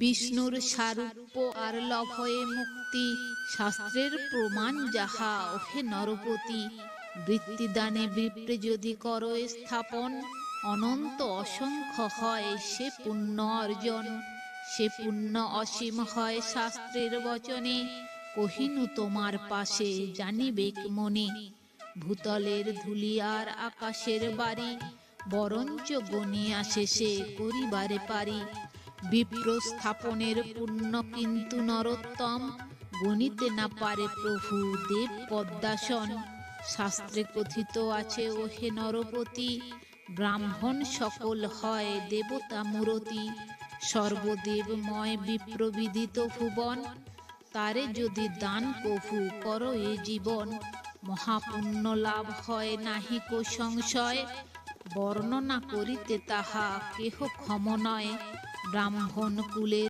বিষ্ণুর সারূপ্য আর লভয়ে মুক্তি, শাস্ত্রের প্রমাণ যাহা ওহে নরপতি। বৃত্তিদানে বিপ্রে যদি করো স্থাপন, অনন্ত অসংখ্য হয় সে পুণ্য অর্জন। সে পুণ্য অসীম হয় শাস্ত্রের বচনে, কহিনু তোমার পাশে জানিবেক মনে। ভূতলের ধুলি আর আকাশের বাড়ি, বরঞ্চ গনিয়া শেষে করিবারে পারি। বিপ্র স্থাপনের পুণ্য কিন্তু নরোত্তম। গণিতে না পারে প্রভু দেব পদ্মাসন। শাস্ত্রে কথিত আছে, ওহে নরপতি, ব্রাহ্মণ সকল হয় দেবতা মূরতি। সর্বদেবময় বিপ্রবিদিত ভুবন, তারে যদি দান কভু কর এ জীবন। মহাপুণ্য লাভ হয় নাহি কো সংশয়, বর্ণনা করিতে তাহা কেহ ক্ষম নয়। ব্রাহ্মণ কুলের